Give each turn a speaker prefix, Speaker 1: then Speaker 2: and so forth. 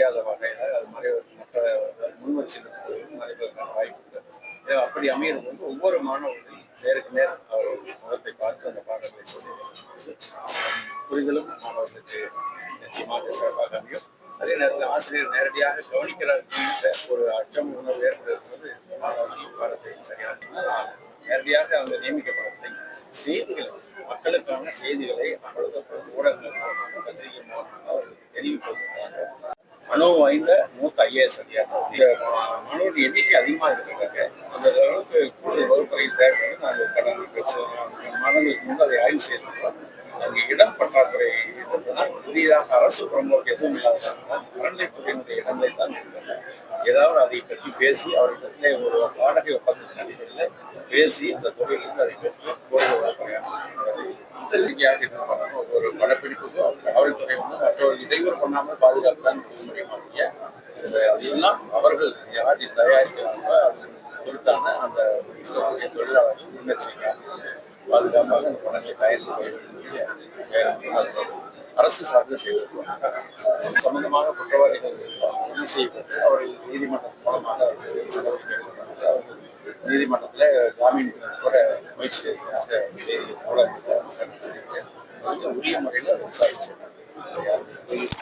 Speaker 1: முடியாத வகையில் அது மறை மற்ற முன்வரிசைகளுக்கு மறைவதற்கான வாய்ப்பு இல்லை அப்படி அமையும் போது ஒவ்வொரு மாணவர்களையும் நேருக்கு நேர் அவர் முகத்தை பார்த்து அந்த பாடங்களை சொல்லி புரிதலும் மாணவர்களுக்கு நிச்சயமாக சிறப்பாக அமையும். அதே நேரத்தில் ஆசிரியர் நேரடியாக கவனிக்கிறார் ஒரு அச்சம் உணர்வு ஏற்படுகிறது மாணவர்களின் பாடத்தை சரியாக நேரடியாக அவங்க நியமிக்கப்படவில்லை. செய்திகள் மக்களுக்கான செய்திகளை அவ்வளவு மனு வாய்ந்த மூத்த ஐஏஎஸ் அதிகாரி. இந்த மனுவோட எண்ணிக்கை அதிகமாக இருக்கிறதுக்கு அந்த அளவுக்கு கூடுதல் வகுப்பறையில் தேவைப்படுது. நாங்கள் கடந்த மாதங்களுக்கு முன்பு அதை ஆய்வு செய்திருக்கிறோம். அங்கே இடம் பற்றாக்குறை இருந்ததுனால் புதிதாக அரசு புறம்போக்கு எதுவும் இல்லாததால் அறநிலைத்துறையினுடைய இடங்களை தான் இருக்கிறது ஏதாவது அதை பற்றி பேசி அவர்களிடத்திலே ஒரு வாடகை ஒப்பந்தத்தின் அடிப்படையில் பேசி அந்த துறையிலிருந்து அதை பெற்று கூடுதல் வகுப்பறையாக இருக்கிறது பண்ணாமல் பாதுகாப்புதான் முடியுமாங்க அதையெல்லாம் அவர்கள் யார் தயாரிக்கிறாங்களோ அது குறித்தான அந்த இருக்கக்கூடிய தொழிலாளர்கள் முன்னெச்சரிக்கையாக பாதுகாப்பாக அந்த பணங்களை தயாரித்து கொள்ள வேண்டிய அரசு சார்ந்த செய்வதற்கு சம்பந்தமாக குற்றவாளிகள் உறுதி செய்யப்பட்டு அவர்கள் நீதிமன்றம் மூலமாக அவர்கள் நீதிமன்றத்தில் ஜாமீன் கூட முயற்சி செய்ததாக செய்தி கூட உரிய முறையில் அதை விசாரிச்சு